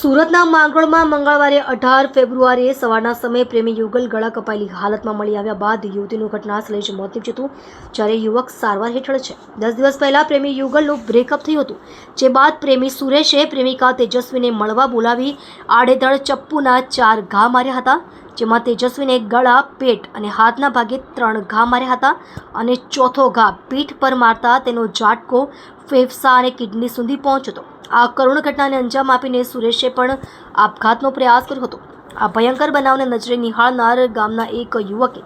સુરતના માંગરોળમાં મંગળવારે અઢાર ફેબ્રુઆરીએ સવારના સમયે પ્રેમી યુગલ ગળા કપાયેલી હાલતમાં મળી આવ્યા બાદ યુવતીનું ઘટનાસ્થળે જ મોત નીપજ્યું જ્યારે યુવક સારવાર હેઠળ છે. દસ દિવસ પહેલાં પ્રેમી યુગલનું બ્રેકઅપ થયું હતું, જે બાદ પ્રેમી સુરેશે પ્રેમિકા તેજસ્વીને મળવા બોલાવી આડેધડ ચપ્પુના ચાર ઘા માર્યા હતા, જેમાં તેજસ્વીને ગળા, પેટ અને હાથના ભાગે ત્રણ ઘા માર્યા હતા અને ચોથો ઘા પીઠ પર મારતા તેનો ઝાટકો ફેફસા અને કિડની સુધી પહોંચ્યો હતો. આ કરુણ ઘટનાને અંજામ આપીને સુરેશે પણ આપઘાતનો પ્રયાસ કર્યો હતો. આ ભયંકર બનાવને નજરે નિહાળનાર ગામના એક યુવકે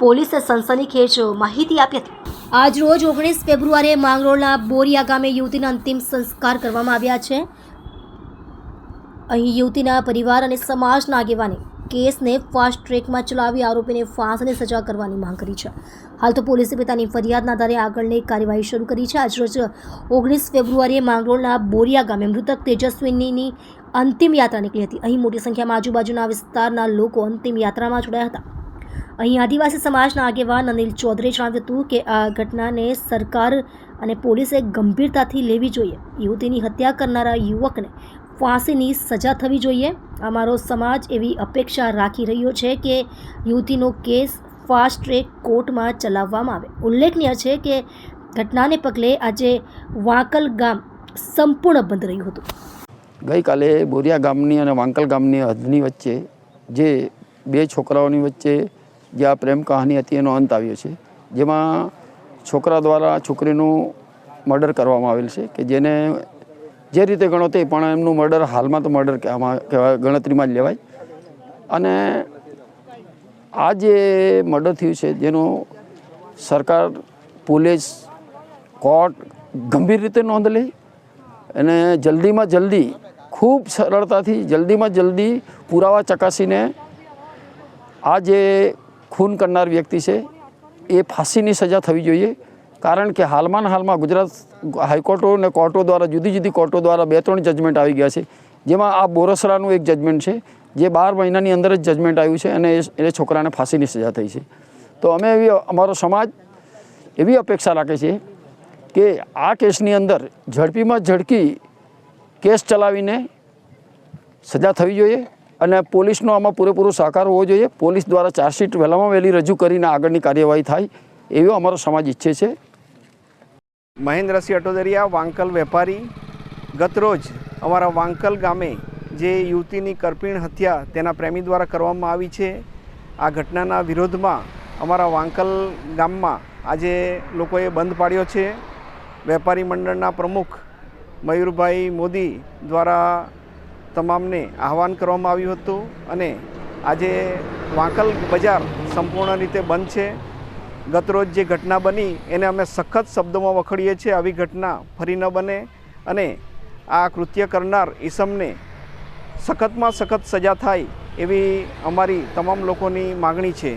પોલીસે સનસનીખેજ માહિતી આપી હતી. આજ રોજ ઓગણીસ ફેબ્રુઆરીએ માંગરોળના બોરિયા ગામે યુવતીના અંતિમ સંસ્કાર કરવામાં આવ્યા છે. અહીં યુવતીના પરિવાર અને સમાજના આગેવાને કેસને ફાસ્ટ ટ્રેકમાં ચલાવી આરોપીને ફાંસીની સજા કરવાની માંગ કરી છે. હાલ તો પોલીસે પોતાની ફરિયાદના આધારે આગળની કાર્યવાહી શરૂ કરી છે. આજરોજ ઓગણીસ ફેબ્રુઆરીએ માંગરોળના બોરિયા ગામે મૃતક તેજસ્વીનીની અંતિમ યાત્રા નીકળી હતી. અહીં મોટી સંખ્યામાં આજુબાજુના વિસ્તારના લોકો અંતિમ યાત્રામાં જોડાયા હતા. અહીં આદિવાસી સમાજના આગેવાન અનિલ ચૌધરીએ જણાવ્યું હતું કે આ ઘટનાને સરકાર અને પોલીસે ગંભીરતાથી લેવી જોઈએ. યુવતીની હત્યા કરનારા યુવકને ફાંસીની સજા થવી જોઈએ. અમારો સમાજ એવી અપેક્ષા રાખી રહ્યો છે કે યુવતીનો કેસ ફાસ્ટ ટ્રેક કોર્ટમાં ચલાવવામાં આવે. ઉલ્લેખનીય છે કે ઘટનાને પગલે આજે વાંકલ ગામ સંપૂર્ણ બંધ રહ્યું હતું. ગઈકાલે બોરિયા ગામની અને વાંકલ ગામની હદની વચ્ચે જે બે છોકરાઓની વચ્ચે જે આ પ્રેમ કહાની હતી એનો અંત આવ્યો છે, જેમાં છોકરા દ્વારા છોકરીનું મર્ડર કરવામાં આવેલ છે કે જેને જે રીતે ગણો તે, પણ એમનું મર્ડર હાલમાં તો મર્ડર આમાં કહેવાય ગણતરીમાં જ લેવાય. અને આ જે મર્ડર થયું છે, જેનો સરકાર, પોલીસ, કોર્ટ ગંભીર રીતે નોંધ લે અને જલ્દીમાં જલ્દી, ખૂબ સરળતાથી જલ્દીમાં જલ્દી પુરાવા ચકાસીને આ જે ખૂન કરનાર વ્યક્તિ છે, એ ફાંસીની સજા થવી જોઈએ. કારણ કે હાલમાં હાલમાં ગુજરાત હાઈકોર્ટો અને કોર્ટો દ્વારા, જુદી જુદી કોર્ટો દ્વારા બે ત્રણ જજમેન્ટ આવી ગયા છે. જેમાં આ બોરસરાનું એક જજમેન્ટ છે, જે બાર મહિનાની અંદર જ જજમેન્ટ આવ્યું છે અને એ છોકરાને ફાંસીની સજા થઈ છે. તો અમે એવી અમારો સમાજ એવી અપેક્ષા રાખે છે કે આ કેસની અંદર ઝડપીમાં ઝડપી કેસ ચલાવીને સજા થવી જોઈએ અને પોલીસનો આમાં પૂરેપૂરો સહકાર હોવો જોઈએ. પોલીસ દ્વારા ચાર્જશીટ વહેલામાં વહેલી રજૂ કરીને આગળની કાર્યવાહી થાય એવો અમારો સમાજ ઈચ્છે છે. મહેન્દ્રસિંહ અટોદરિયા વાંકલ વેપારી ગતરોજ અમારા વાંકલ ગામે જે યુવતીની કરપીણ હત્યા તેના પ્રેમી દ્વારા કરવામાં આવી છે, આ ઘટનાના વિરોધમાં અમારા વાંકલ ગામમાં આજે લોકોએ બંધ પાડ્યો છે. વેપારી મંડળના પ્રમુખ મયુરભાઈ મોદી દ્વારા તમામને આહવાન કરવામાં આવ્યું હતું અને આજે વાંકલ બજાર સંપૂર્ણ રીતે બંધ છે. ગતરોજ જે ઘટના બની, એને અમે સખત શબ્દોમાં વખોડીએ છીએ, આવી ઘટના ફરી ન બને અને આ કૃત્ય કરનાર ઈસમને સખતમાં સખત સજા થાય એવી અમારી તમામ લોકોની માગણી છે.